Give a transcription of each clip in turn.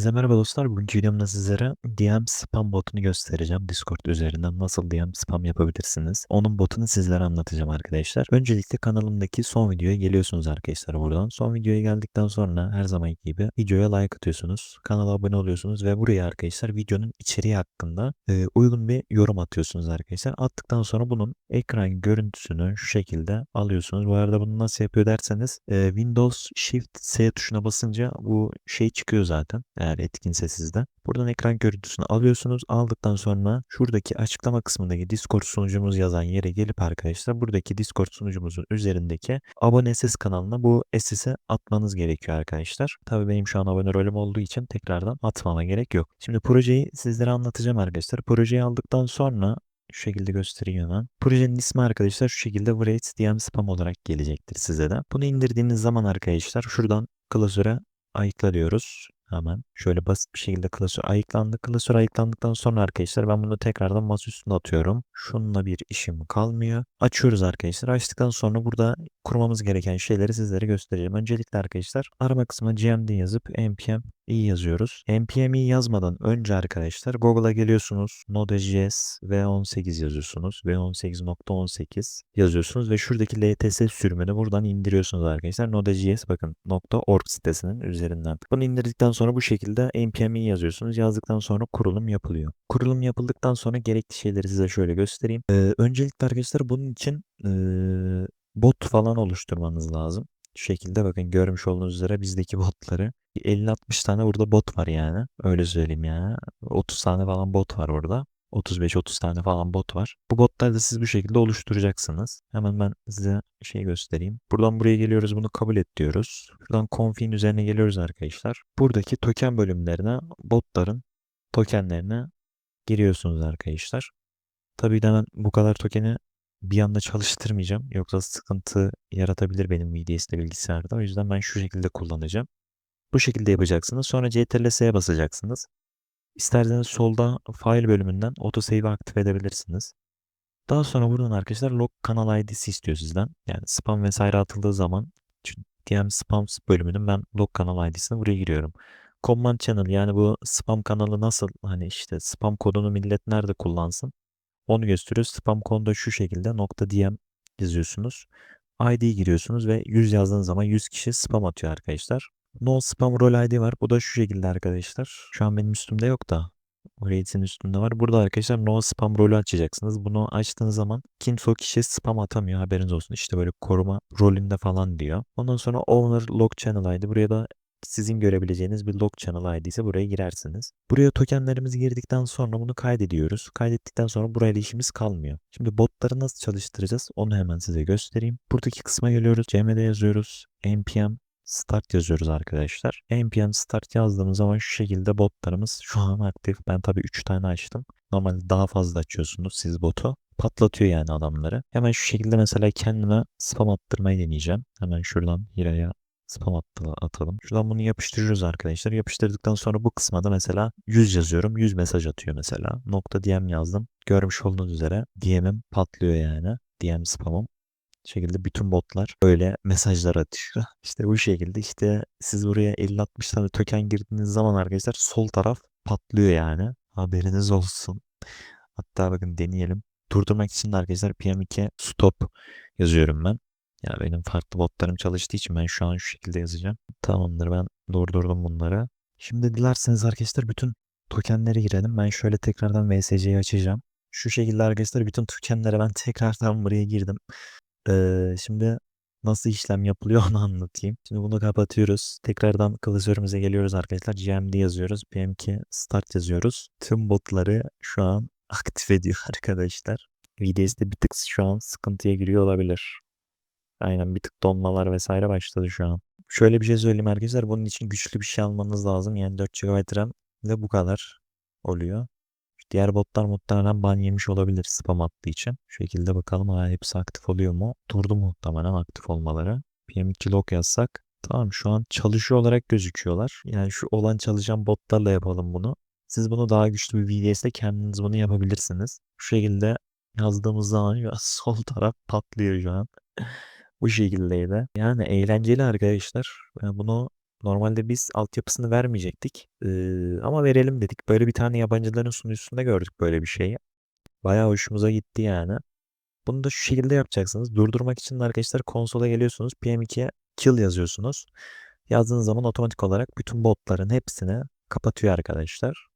Hepinize merhaba dostlar. Bugünkü videomda sizlere DM spam botunu göstereceğim. Discord üzerinden nasıl DM spam yapabilirsiniz. Onun botunu sizlere anlatacağım arkadaşlar. Öncelikle kanalımdaki son videoya geliyorsunuz arkadaşlar buradan. Son videoya geldikten sonra her zamanki gibi videoya like atıyorsunuz. Kanala abone oluyorsunuz ve buraya arkadaşlar videonun içeriği hakkında e, uygun bir yorum atıyorsunuz arkadaşlar. Attıktan sonra bunun ekran görüntüsünü şu şekilde alıyorsunuz. Bu arada bunu nasıl yapıyor derseniz e, Windows Shift S tuşuna basınca bu şey çıkıyor zaten eğer etkinse sizde. Buradan ekran görüntüsünü alıyorsunuz. Aldıktan sonra şuradaki açıklama kısmındaki Discord sunucumuz yazan yere gelip arkadaşlar buradaki Discord sunucumuzun üzerindeki abone SS kanalına bu SS'e atmanız gerekiyor arkadaşlar. Tabii benim şu an abone rolüm olduğu için tekrardan atmama gerek yok. Şimdi projeyi sizlere anlatacağım arkadaşlar. Projeyi aldıktan sonra şu şekilde göstereyim hemen. Projenin ismi arkadaşlar şu şekilde Wraith DM Spam olarak gelecektir size de. Bunu indirdiğiniz zaman arkadaşlar şuradan klasöre ayıkla diyoruz. Hemen şöyle basit bir şekilde klasör ayıklandı. Klasör ayıklandıktan sonra arkadaşlar ben bunu tekrardan masa üstüne atıyorum. Şununla bir işim kalmıyor. Açıyoruz arkadaşlar. Açtıktan sonra burada kurmamız gereken şeyleri sizlere göstereceğim. Öncelikle arkadaşlar arama kısmına gmd yazıp npm iyi yazıyoruz. npm iyi yazmadan önce arkadaşlar Google'a geliyorsunuz. Node.js v18 yazıyorsunuz. v18.18 yazıyorsunuz ve şuradaki LTS sürümünü buradan indiriyorsunuz arkadaşlar. Node.js bakın .org sitesinin üzerinden. Bunu indirdikten sonra bu şekilde npm'i yazıyorsunuz. Yazdıktan sonra kurulum yapılıyor. Kurulum yapıldıktan sonra gerekli şeyleri size şöyle göstereyim. Ee, öncelikle arkadaşlar bunun için ee, bot falan oluşturmanız lazım. Şekilde bakın görmüş olduğunuz üzere bizdeki botları 50-60 tane burada bot var yani. Öyle söyleyeyim yani. 30 tane falan bot var orada. 35-30 tane falan bot var. Bu botları da siz bu şekilde oluşturacaksınız. Hemen ben size şey göstereyim. Buradan buraya geliyoruz bunu kabul et diyoruz. Şuradan config'in üzerine geliyoruz arkadaşlar. Buradaki token bölümlerine botların tokenlerine giriyorsunuz arkadaşlar. Tabii de ben bu kadar tokeni bir anda çalıştırmayacağım. Yoksa sıkıntı yaratabilir benim VDS'de bilgisayarda. O yüzden ben şu şekilde kullanacağım. Bu şekilde yapacaksınız. Sonra CTRL-S'ye basacaksınız. İsterseniz solda file bölümünden autosave'i aktif edebilirsiniz. Daha sonra buradan arkadaşlar log kanal ID'si istiyor sizden. Yani spam vesaire atıldığı zaman DM spam bölümünün ben log kanal ID'sini buraya giriyorum. Command channel yani bu spam kanalı nasıl hani işte spam kodunu millet nerede kullansın onu gösteriyor. Spam konuda şu şekilde nokta DM yazıyorsunuz. ID giriyorsunuz ve 100 yazdığınız zaman 100 kişi spam atıyor arkadaşlar. No spam rol ID var. Bu da şu şekilde arkadaşlar. Şu an benim üstümde yok da. Raid'in üstünde var. Burada arkadaşlar no spam rolü açacaksınız. Bunu açtığınız zaman kimse o kişiye spam atamıyor. Haberiniz olsun. İşte böyle koruma rolünde falan diyor. Ondan sonra owner log channel ID. Buraya da sizin görebileceğiniz bir log channel ID ise buraya girersiniz. Buraya tokenlerimizi girdikten sonra bunu kaydediyoruz. Kaydettikten sonra burayla işimiz kalmıyor. Şimdi botları nasıl çalıştıracağız onu hemen size göstereyim. Buradaki kısma geliyoruz. CMD yazıyoruz. npm start yazıyoruz arkadaşlar. npm start yazdığımız zaman şu şekilde botlarımız şu an aktif. Ben tabii 3 tane açtım. Normalde daha fazla açıyorsunuz siz botu. Patlatıyor yani adamları. Hemen şu şekilde mesela kendime spam attırmayı deneyeceğim. Hemen şuradan Hira'ya spam attı, atalım. Şuradan bunu yapıştırıyoruz arkadaşlar. Yapıştırdıktan sonra bu kısma da mesela 100 yazıyorum. 100 mesaj atıyor mesela. Nokta DM yazdım. Görmüş olduğunuz üzere DM'im patlıyor yani. DM spamım şekilde bütün botlar böyle mesajlar atıyor. İşte bu şekilde işte siz buraya 50-60 tane token girdiğiniz zaman arkadaşlar sol taraf patlıyor yani. Haberiniz olsun. Hatta bakın deneyelim. Durdurmak için de arkadaşlar PM2 stop yazıyorum ben. Ya benim farklı botlarım çalıştığı için ben şu an şu şekilde yazacağım. Tamamdır ben durdurdum bunları. Şimdi dilerseniz arkadaşlar bütün tokenleri girelim. Ben şöyle tekrardan VSC'yi açacağım. Şu şekilde arkadaşlar bütün tokenlere ben tekrardan buraya girdim. Ee, şimdi nasıl işlem yapılıyor onu anlatayım. Şimdi bunu kapatıyoruz. Tekrardan klasörümüze geliyoruz arkadaşlar. GMD yazıyoruz. PM2 start yazıyoruz. Tüm botları şu an aktif ediyor arkadaşlar. VDS'de bir tık şu an sıkıntıya giriyor olabilir. Aynen bir tık donmalar vesaire başladı şu an. Şöyle bir şey söyleyeyim arkadaşlar. Bunun için güçlü bir şey almanız lazım. Yani 4 GB RAM ve bu kadar oluyor. Diğer botlar muhtemelen ban yemiş olabilir spam attığı için. Şu şekilde bakalım ha hepsi aktif oluyor mu? Durdu muhtemelen aktif olmaları. PM2 log yazsak. Tamam şu an çalışıyor olarak gözüküyorlar. Yani şu olan çalışan botlarla yapalım bunu. Siz bunu daha güçlü bir VDS'de kendiniz bunu yapabilirsiniz. Şu şekilde yazdığımız zaman sol taraf patlıyor şu an. Bu şekildeydi. Yani eğlenceli arkadaşlar. Yani bunu normalde biz altyapısını vermeyecektik. Ee, ama verelim dedik. Böyle bir tane yabancıların sunucusunda gördük böyle bir şeyi. Bayağı hoşumuza gitti yani. Bunu da şu şekilde yapacaksınız. Durdurmak için arkadaşlar konsola geliyorsunuz. PM2'ye kill yazıyorsunuz. Yazdığınız zaman otomatik olarak bütün botların hepsini kapatıyor arkadaşlar.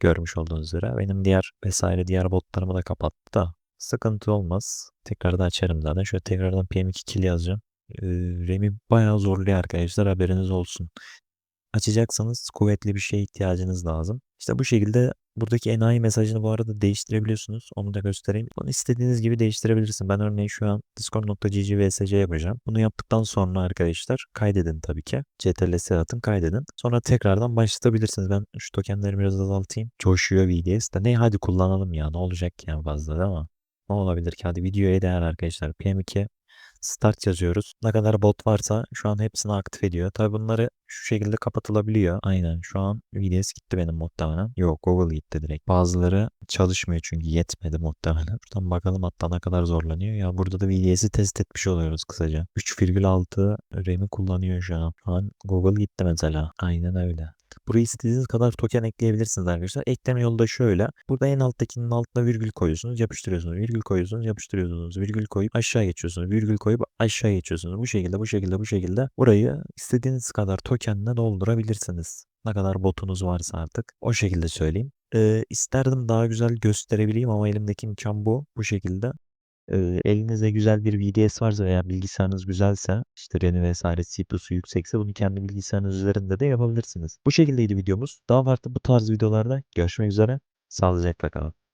Görmüş olduğunuz üzere. Benim diğer vesaire diğer botlarımı da kapattı da. Sıkıntı olmaz. Tekrardan açarım zaten. Şöyle tekrardan PM2 kill yazacağım. Ee, RAM'i bayağı zorluyor arkadaşlar haberiniz olsun. Açacaksanız kuvvetli bir şeye ihtiyacınız lazım. İşte bu şekilde buradaki enayi mesajını bu arada değiştirebiliyorsunuz. Onu da göstereyim. Bunu istediğiniz gibi değiştirebilirsiniz. Ben örneğin şu an discord.gg vsc yapacağım. Bunu yaptıktan sonra arkadaşlar kaydedin tabii ki. CTRL atın kaydedin. Sonra tekrardan başlatabilirsiniz. Ben şu tokenleri biraz azaltayım. Coşuyor VDS de. Ne hadi kullanalım ya. Ne olacak yani fazla değil mi? Ne olabilir ki? Hadi videoya değer arkadaşlar. PM2 start yazıyoruz. Ne kadar bot varsa şu an hepsini aktif ediyor. Tabi bunları şu şekilde kapatılabiliyor. Aynen şu an VDS gitti benim muhtemelen. Yok Google gitti direkt. Bazıları çalışmıyor çünkü yetmedi muhtemelen. Şuradan bakalım hatta ne kadar zorlanıyor. Ya burada da VDS'i test etmiş oluyoruz kısaca. 3,6 RAM'i kullanıyor şu an. Şu an Google gitti mesela. Aynen öyle. Buraya istediğiniz kadar token ekleyebilirsiniz arkadaşlar. Ekleme yolu da şöyle. Burada en alttakinin altına virgül koyuyorsunuz, yapıştırıyorsunuz. Virgül koyuyorsunuz, yapıştırıyorsunuz. Virgül koyup aşağı geçiyorsunuz. Virgül koyup aşağı geçiyorsunuz. Bu şekilde, bu şekilde, bu şekilde burayı istediğiniz kadar tokenle doldurabilirsiniz. Ne kadar botunuz varsa artık. O şekilde söyleyeyim. Ee, isterdim daha güzel gösterebileyim ama elimdeki imkan bu. Bu şekilde. Ee, elinizde güzel bir VDS varsa veya bilgisayarınız güzelse işte RAM'i vesaire CPU'su yüksekse bunu kendi bilgisayarınız üzerinde de yapabilirsiniz. Bu şekildeydi videomuz. Daha farklı bu tarz videolarda görüşmek üzere. Sağlıcakla kalın.